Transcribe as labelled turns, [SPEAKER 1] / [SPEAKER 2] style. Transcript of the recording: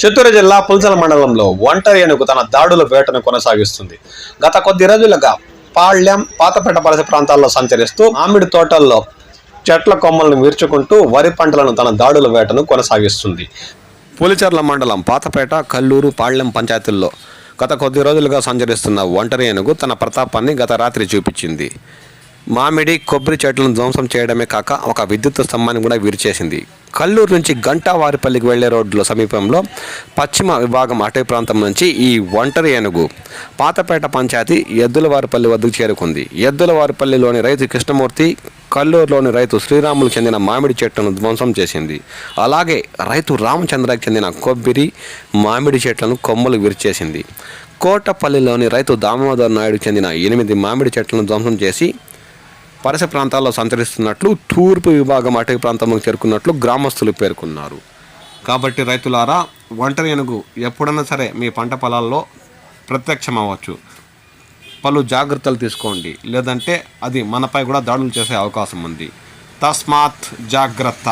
[SPEAKER 1] చిత్తూరు జిల్లా పుల్సల మండలంలో ఒంటరి ఏనుగు తన దాడుల వేటను కొనసాగిస్తుంది. గత కొద్ది రోజులుగా పాళ్యం పాతపేట పరిసర ప్రాంతాల్లో సంచరిస్తూ మామిడి తోటల్లో చెట్ల కొమ్మలను విరుచుకుంటూ వరి పంటలను తన దాడుల వేటను కొనసాగిస్తుంది. పులిచెర్ల మండలం పాతపేట కల్లూరు పాళ్యం పంచాయతీల్లో గత కొద్ది రోజులుగా సంచరిస్తున్న ఒంటరి ఏనుగు తన ప్రతాపాన్ని గత రాత్రి చూపించింది. మామిడి కొబ్బరి చెట్లను ధ్వంసం చేయడమే కాక ఒక విద్యుత్ స్తంభాన్ని కూడా విరిచేసింది. కల్లూరు నుంచి గంటావారిపల్లికి వెళ్ళే రోడ్లో సమీపంలో పశ్చిమ విభాగం అటవీ ప్రాంతం నుంచి ఈ ఒంటరి ఏనుగు పాతపేట పంచాయతీ ఎద్దులవారిపల్లి వద్దకు చేరుకుంది. ఎద్దులవారిపల్లిలోని రైతు కృష్ణమూర్తి కల్లూరులోని రైతు శ్రీరాములకు చెందిన మామిడి చెట్లను ధ్వంసం చేసింది. అలాగే రైతు రామచంద్రకి చెందిన కొబ్బరి మామిడి చెట్లను కొమ్మలు విరిచేసింది. కోటపల్లిలోని రైతు దామోదర్ నాయుడు చెందిన ఎనిమిది మామిడి చెట్లను ధ్వంసం చేసి పరిసర ప్రాంతాల్లో సంచరిస్తున్నట్లు తూర్పు విభాగం అటవీ ప్రాంతంలో చేరుకున్నట్లు గ్రామస్తులు పేర్కొన్నారు. కాబట్టి రైతులారా ఒంటరి ఏనుగు ఎప్పుడైనా సరే మీ పంట పొలాల్లో ప్రత్యక్షం అవ్వచ్చు పలు జాగ్రత్తలు తీసుకోండి. లేదంటే అది మనపై కూడా దాడులు చేసే అవకాశం ఉంది. తస్మాత్ జాగ్రత్త.